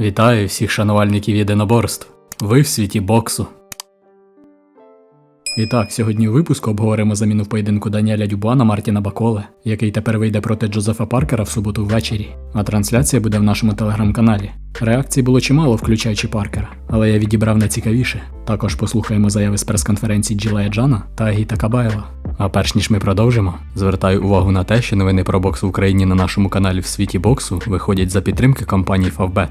Вітаю всіх шанувальників єдиноборств. Ви в світі боксу. І так, сьогодні у випуску обговоримо заміну в поєдинку Даніеля Дюбуа на Мартіна Баколе, який тепер вийде проти Джозефа Паркера в суботу ввечері. А трансляція буде в нашому телеграм-каналі. Реакцій було чимало, включаючи Паркера, але я відібрав найцікавіше. Також послухаємо заяви з прес-конференції Джилая Джана та Агіта Кабайла. А перш ніж ми продовжимо, звертаю увагу на те, що новини про бокс в Україні на нашому каналі в світі боксу виходять за підтримки компанії Favbet.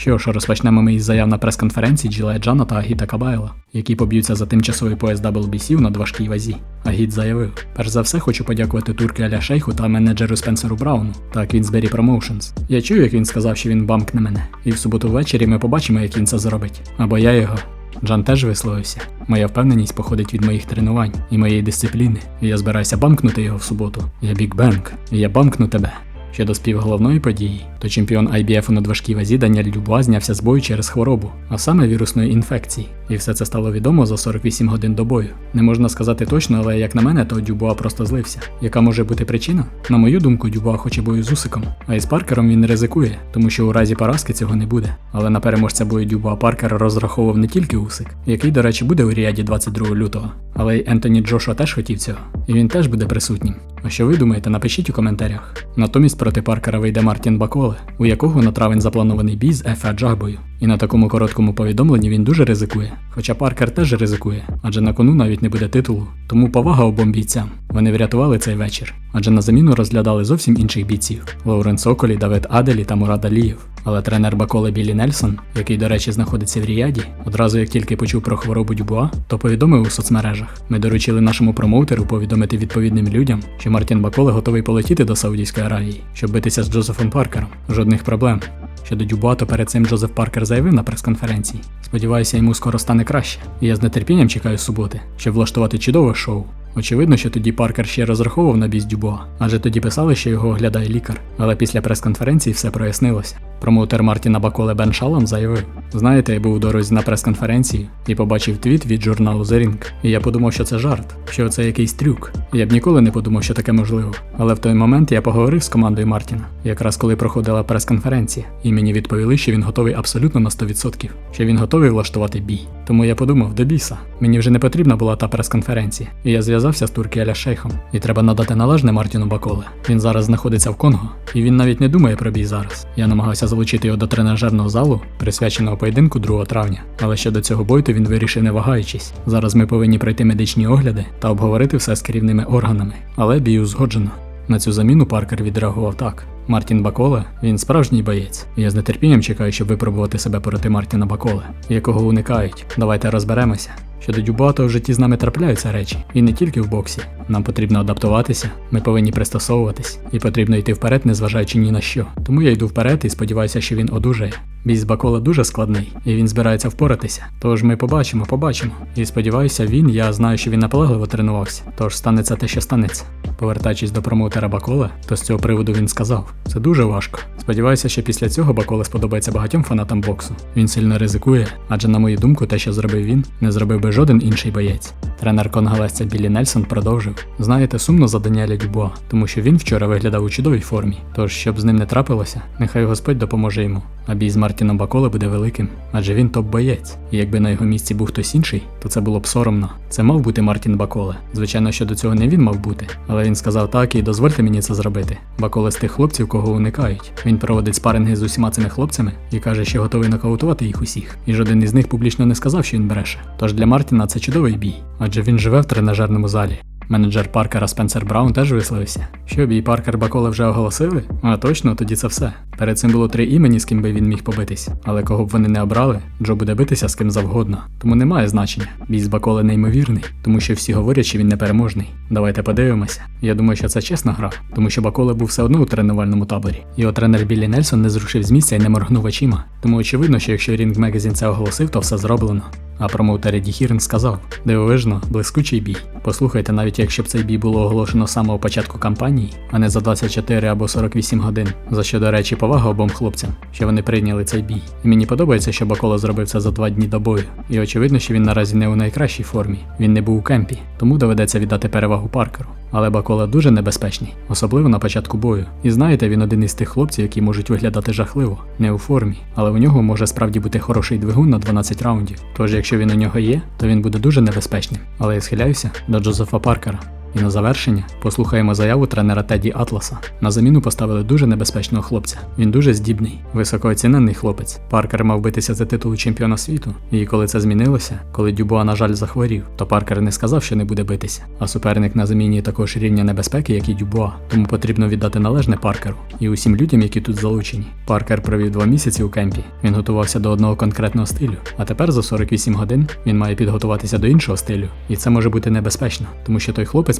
Що ж, розпочнемо ми із заяв на прес-конференції Джилая Джана та Агіта Кабайла, які поб'ються за тимчасовий пояс WBC у надважкій вазі. Агіт заявив: перш за все хочу подякувати турки Аля Шейху та менеджеру Спенсеру Брауну та Квінсбері Промоушенс. Я чув, як він сказав, що він бамкне мене, і в суботу ввечері ми побачимо, як він це зробить. Або я його. Джан теж висловився. Моя впевненість походить від моїх тренувань і моєї дисципліни. І я збираюся бамкнути його в суботу. Я Бік Бенк, і я бамкну тебе. Щодо співголовної події, то чемпіон IBF у надважкій вазі Даніель Дюбуа знявся з бою через хворобу, а саме вірусної інфекції. І все це стало відомо за 48 годин до бою. Не можна сказати точно, але як на мене, то Дюбуа просто злився. Яка може бути причина? На мою думку, Дюбуа хоче бою з Усиком, а із Паркером він ризикує, тому що у разі поразки цього не буде. Але на переможця бою Дюбуа Паркера розраховував не тільки Усик, який, до речі, буде у Ріаді 22 лютого, але й Ентоні Джошуа теж хотів цього, і він теж буде присутнім. А що ви думаєте, напишіть у коментарях. Натомість проти Паркера вийде Мартін Баколе, у якого на травень запланований бій з Ефе Джагбою. І на такому короткому повідомленні він дуже ризикує. Хоча Паркер теж ризикує, адже на кону навіть не буде титулу. Тому повага обом бійцям. Вони врятували цей вечір, адже на заміну розглядали зовсім інших бійців: Лоурен Соколі, Давид Аделі та Мурад Алієв. Але тренер Баколе Білі Нельсон, який, до речі, знаходиться в Ріяді, одразу як тільки почув про хворобу Дюбуа, то повідомив у соцмережах. Ми доручили нашому промоутеру повідомити відповідним людям, що Мартін Баколе готовий полетіти до Саудівської Аравії, щоб битися з Джозефом Паркером. Жодних проблем. Щодо Дюбуа, то перед цим Джозеф Паркер заявив на прес-конференції. Сподіваюся, йому скоро стане краще. І я з нетерпінням чекаю суботи, щоб влаштувати чудове шоу. Очевидно, що тоді Паркер ще розраховував на з Дюбуа, адже тоді писали, що його оглядає лікар. Але після прес-конференції все прояснилося. Промоутер Мартіна Баколе Бен Шалом заявив: Знаєте, я був у дорозі на прес-конференції і побачив твіт від журналу The Ring. І я подумав, що це жарт, що це якийсь трюк. Я б ніколи не подумав, що таке можливо. Але в той момент я поговорив з командою Мартіна, якраз коли проходила прес-конференція, і мені відповіли, що він готовий абсолютно на 100%, що він готовий влаштувати бій. Тому я подумав, до біса. Мені вже не потрібна була та прес-конференція. І я зв'язався з Турки Аля Шейхом. І треба надати належне Мартіну Баколе. Він зараз знаходиться в Конго, і він навіть не думає про бій зараз. Я намагався залучити його до тренажерного залу, присвяченого поєдинку 2 травня. Але ще до цього бойту він вирішив не вагаючись. Зараз ми повинні пройти медичні огляди та обговорити все з керівними органами. Але бій узгоджено. На цю заміну Паркер відреагував так. Мартін Баколе, він справжній боєць. Я з нетерпінням чекаю, щоб випробувати себе проти Мартіна Баколе, якого уникають. Давайте розберемося. Щодо Дюбуа, то в житті з нами трапляються речі, і не тільки в боксі. Нам потрібно адаптуватися, ми повинні пристосовуватись, і потрібно йти вперед, незважаючи ні на що. Тому я йду вперед і сподіваюся, що він одужає. Бій з Бакола дуже складний, і він збирається впоратися. Тож ми побачимо, побачимо. І сподіваюся, він, я знаю, що він наполегливо тренувався. Тож станеться те, що станеться. Повертаючись до промоутера Бакола, то з цього приводу він сказав: це дуже важко. Сподіваюся, що після цього Баколе сподобається багатьом фанатам боксу. Він сильно ризикує, адже, на мою думку, те, що зробив він, не зробив би жоден інший боєць. Тренер конголезця Білі Нельсон продовжив: знаєте, сумно за Даніеля Дюбуа, тому що він вчора виглядав у чудовій формі. Тож, щоб з ним не трапилося, нехай Господь допоможе йому. А бій з Мартіном Баколе буде великим, адже він топ-боєць. І якби на його місці був хтось інший, то це було б соромно. Це мав бути Мартін Баколе. Звичайно, що до цього не він мав бути, але він сказав так і дозвольте мені це зробити. Баколе з тих хлопців, кого уникають. Він проводить спаринги з усіма цими хлопцями і каже, що готовий нокаутувати їх усіх. І жоден із них публічно не сказав, що він бреше. Тож для Мартіна це чудовий бій, адже він живе в тренажерному залі. Менеджер Паркера Спенсер Браун теж висловився. Що бій Паркер Баколе вже оголосили? А точно, тоді це все. Перед цим було три імені, з ким би він міг побитись. Але кого б вони не обрали, Джо буде битися з ким завгодно. Тому немає значення. Бій з Баколе неймовірний, тому що всі говорять, що він непереможний. Давайте подивимося. Я думаю, що це чесна гра, тому що Баколе був все одно у тренувальному таборі. Його тренер Біллі Нельсон не зрушив з місця і не моргнув очима. Тому очевидно, що якщо Рінг Мегазін це оголосив, то все зроблено. А промоутер Еді Хірн сказав: дивовижно, блискучий бій. Послухайте, навіть якщо б цей бій було оголошено з самого початку кампанії, а не за 24 або 48 годин, за що, до речі, повага обом хлопцям, що вони прийняли цей бій. І мені подобається, що Баколо зробив це за два дні до бою. І очевидно, що він наразі не у найкращій формі. Він не був у кемпі, тому доведеться віддати перевагу Паркеру. Але Бакола дуже небезпечний, особливо на початку бою. І знаєте, він один із тих хлопців, які можуть виглядати жахливо, не у формі, але у нього може справді бути хороший двигун на 12 раундів. Тож, якщо він у нього є, то він буде дуже небезпечним. Але я схиляюся до Джозефа Паркера. І на завершення послухаємо заяву тренера Теді Атласа. На заміну поставили дуже небезпечного хлопця. Він дуже здібний, високооцінений хлопець. Паркер мав битися за титул чемпіона світу. І коли це змінилося, коли Дюбуа, на жаль, захворів, то Паркер не сказав, що не буде битися. А суперник на заміні також рівня небезпеки, як і Дюбуа. Тому потрібно віддати належне Паркеру і усім людям, які тут залучені. Паркер провів два місяці у кемпі. Він готувався до одного конкретного стилю. А тепер за 48 годин він має підготуватися до іншого стилю. І це може бути небезпечно, тому що той хлопець